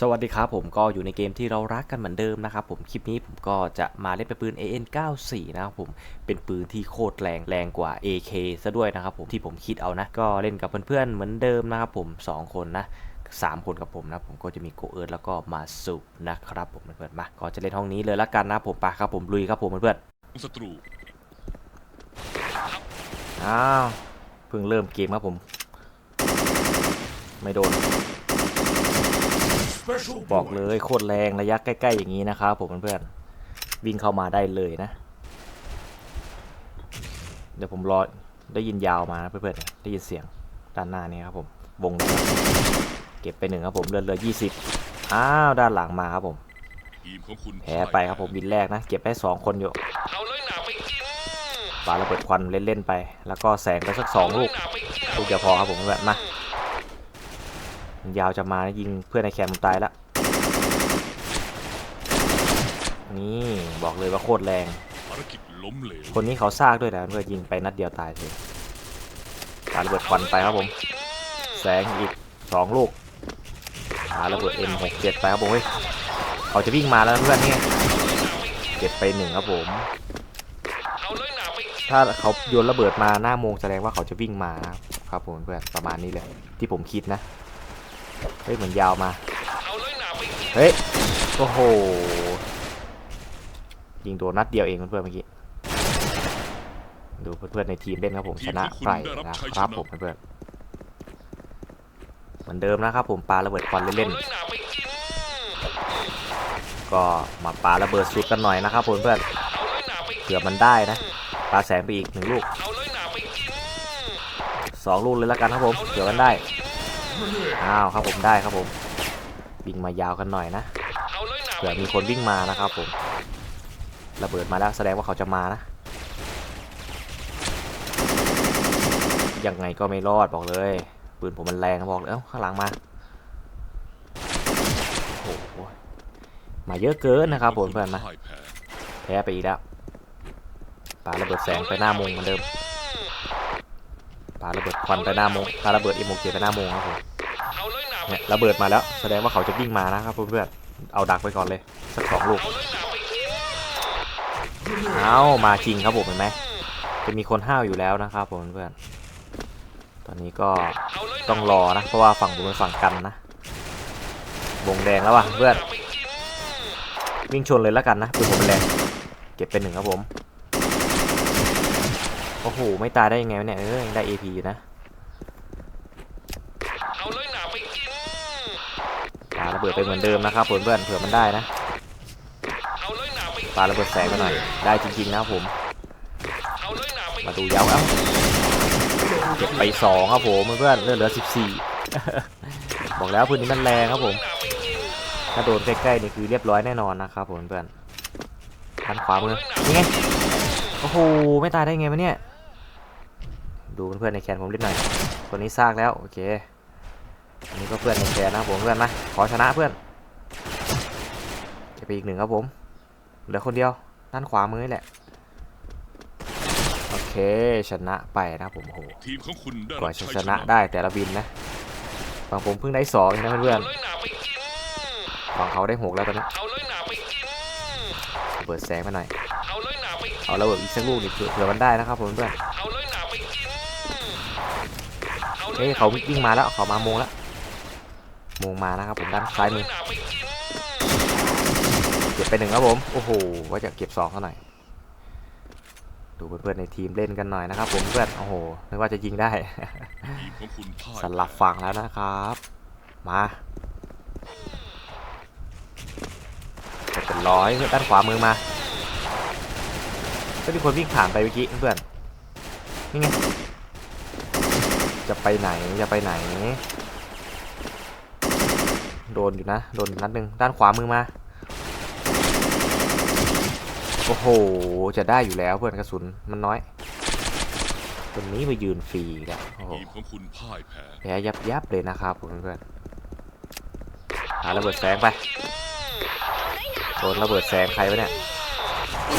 สวัสดีครับผมก็อยู่ในเกมที่เรารักกันเหมือนเดิมนะครับผมคลิปนี้ผมก็จะมาเล่นเป็นปืน AN94 นะครับผมเป็นปืนที่โคตรแรงแรงกว่า AK ซะด้วยนะครับผมที่ผมคิดเอานะ ก็เล่นกับเพื่อนๆเหมือนเดิมนะครับผมสองคนนะสามคนกับผมนะผมก็จะมีโกเอิร์ธแล้วก็มาสุนะครับผมเพื่อนๆมาก็จะเล่นห้องนี้เลยละกันนะผมไปครับผมลุยครับผมเพื่อนศัตรูๆอ้าวเพิ่งเริ่มเกมครับผม ไม่โดน บอกเลยโคตรแรงระยะใกล้ ๆ อย่างนี้นะครับผมเพื่อนๆวิ่งเข้ามาได้เลยนะ เดี๋ยวผมรอได้ยินยาวมานะเพื่อนๆได้ยินเสียงด้านหน้านี้ครับผมวงเก็บไปหนึ่งครับผมเรือเรือยี่สิบอ้าวด้านหลังมาครับผมทีมของคุณแพ้ไปครับผมบินแรกนะ เก็บได้สองคนอยู่เอาเลยหนาไปกินปาระเบิดควันเล่นๆไป แล้วก็แสงไปสักสองลูกหนาไปกินลูกเดียวพอครับผมแบบมามัน ยาวจะมานะยิงเพื่อนในแคมป์ผมตายแล้วนี่บอกเลยว่าโคตรแรง ภารกิจล้มเหลวคนนี้เขาซากด้วยนะเพื่อยิงไปนัดเดียวตายเลยปาระเบิดควันไปครับผม แสงอีกสองลูกปาระเบิด M67 ไปครับผมเฮ้ยเขาจะวิ่งมาแล้วนะเพื่อนนี่ไงเก็บไปหนึ่งครับผมเอาเลยหนาไปกินถ้าเขาโยนระเบิดมาหน้าโมงแสดงว่าเขาจะวิ่งมานะครับผมเพื่อนประมาณนี้เลยที่ผมคิดนะ เฮ้ยเหมือนยาวมาเอาเลยหนาไปกินเฮ้ย โอ้โห ยิงโดนนัดเดียวเองเพื่อนๆเมื่อกี้ ดูเพื่อนๆในทีมเล่นครับผมชนะไปนะครับผมเพื่อนๆเหมือนเดิมนะครับผมปาระเบิดควันเล่นเอาเลยหนาไปกินๆก็มาปาระเบิดสุดกันหน่อยนะครับผมเพื่อนเอาเลยหนาไปกินเผื่อมันได้นะ ปาแสงไปอีกหนึ่งลูกเอาเลยหนาไปกินสองลูกเลยละกันครับผมเผื่อมันได้ อ้าวครับผมได้ครับผมวิ่งมายาวกันหน่อยนะเผื่อมีคนวิ่งมานะครับผมระเบิดมาแล้วแสดงว่าเขาจะมานะยังไงก็ไม่รอดบอกเลยปืนผมมันแรงบอกเลยเอ้าข้างหลังมาโอ้โหมาเยอะเกินนะครับผมเพื่อนมาแพ้แพ้ไปอีกแล้วปาระเบิดแสงไปหน้ามงเหมือนเดิมปาระเบิดควันไปหน้ามงปาระเบิดอีโมเกไปหน้ามงครับผม เอาเลยหนาไปเนี่ยระเบิดมาแล้ว แสดงว่าเขาจะวิ่งมานะครับเพื่อนๆเอาดักไปก่อนเลยสักสองลูกเอามาจริงครับผมเห็นไหมจะมีคนห้าวอยู่แล้วนะครับผมเพื่อนตอนนี้ก็ต้องรอนะเพราะว่าฝั่งผมเป็นฝั่งกันนะวงแดงแล้วว่ะเพื่อนวิ่งชนเลยแล้วกันนะปืนผมเป็นแรงเก็บเป็นหนึ่งครับผมโอ้โหไม่ตายได้ยังไงเนี่ยเออยังได้ AP อยู่นะเอาระเบิดไปเหมือนเดิมนะครับผมเพื่อนเผื่อมันได้นะปาระเบิดแสงไปหน่อยได้จริงๆนะครับผม มาดูยาวเอ้าเก็บไปสองครับผมเพื่อนเลือดเหลือสิบสี่บอกแล้วปืนนี้มันแรงครับผม ถ้าโดนใกล้ๆนี่คือเรียบร้อยแน่นอนนะครับผมเพื่อนด้านขวามือนี่ไงโอ้โหไม่ตายได้ไงวะเนี่ยดูเพื่อนๆในแคนผมเล่นหน่อยคนนี้ซากแล้วโอเค อันนี้ก็เพื่อนในแคนนะครับผมเพื่อนมาขอชนะเพื่อนเก็บไปอีกหนึ่งครับผมเหลือคนเดียวด้านขวามือนี่แหละโอเคชนะไปนะครับผมโอ้โหทีมของคุณได้กว่ารับจะชัยชนะได้แต่ละบินนะฝั่งผมเพิ่งได้สองเองนะเพื่อนเอาเลยหนาไปกินๆฝั่งเขาได้หกแล้วตอนนี้เอาเลยหนาไปกินเปิดแสงมาหน่อยเอาเลยหนาไปกินเอาระเบิดอีกสักลูกนี่เผื่อเผื่อมันได้นะครับผมเพื่อนเอาเลยหนาไปกินเอาลเฮ้ยเขาวิ่งมาแล้วเขามาโมงแล้วโมงมานะครับผมด้านซ้ายมือเก็บไปหนึ่งครับผม โอ้โหว่าจะเก็บสองเท่าไหร่อยดูเพื่อนๆในทีมเล่นกันหน่อยนะครับ ผมเพื่อนโอ้โหนึกว่าจะยิงได้สลับฝั่งแล้วนะครับ มาเป็นร้อยด้านขวามือมาก็มีคนวิ่งผ่านไปเมื่อกี้เพื่อนนี่ไงจะไปไหนจะไปไหน โดนอยู่นะ โดนนัดหนึ่งด้านขวามือมา โอ้โห จะได้อยู่แล้วเพื่อนกระสุนมันน้อยตัวนี้ไปยืนฟรีกันโอ้โหทีมของคุณพ่ายแพ้แพ้ยับยับเลยนะครับเพื่อนๆหาระเบิดแสงไปโดนระเบิดแสงใครวะเนี่ย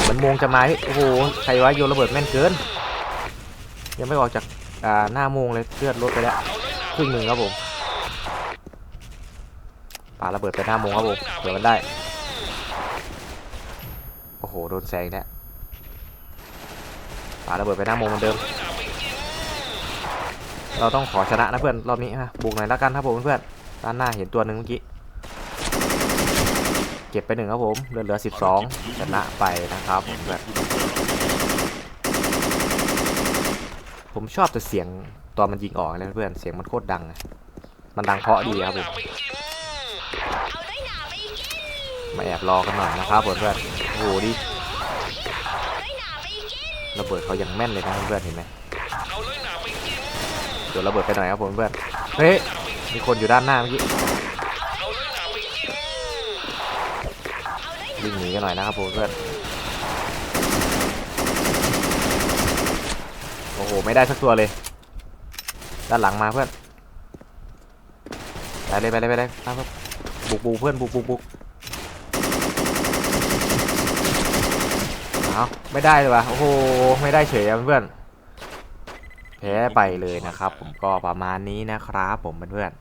มันมงจะมาโอ้โห ใครวะโยนระเบิดแม่นเกิน ยังไม่ออกจากหน้ามงเลยเลือดลดไปแล้วครึ่งหนึ่งครับผม ปาระเบิดไปหน้ามงครับผมเดี๋ยวมันได้ โอ้โห โดนแซงเนี่ยปาระเบิดไปหน้ามงเหมือนเดิม เราต้องขอชนะนะเพื่อนรอบนี้ฮะบุกหน่อยแล้วกันครับผมเพื่อนด้านหน้าเห็นตัวหนึ่งเมื่อกี้ เก็บไปหนึ่งครับผมเหลือเหลือสิบสองชนะไปนะครับผมเพื่อนผมชอบแต่เสียงตอนมันยิงออกเลยนะเพื่อนเสียงมันโคตรดังอะมันดังเพราะดีครับผม มาแอบรอกันหน่อยนะครับผมเพื่อนโอ้โหดิระเบิดเขายังแม่นเลยนะเพื่อนเห็นไหมเอาเลยหนาไปกินโดนระเบิดไปหน่อยครับผมเพื่อนเฮ้ยมีคนอยู่ด้านหน้าเมื่อกี้เอาเลยหนาไปกินวิ่งหนีกันหน่อยนะครับผมเพื่อนโอ้โหไม่ได้สักตัวเลย ด้านหลังมาเพื่อนไปเลยไปเลยไปเลยครับ บุกบุกเพื่อนบุกบุกบุกเอาไม่ได้เลยวะโอ้โหไม่ได้เฉยเพื่อนแพ้ไปเลยนะครับ ผมก็ประมาณนี้นะครับ ผมเพื่อน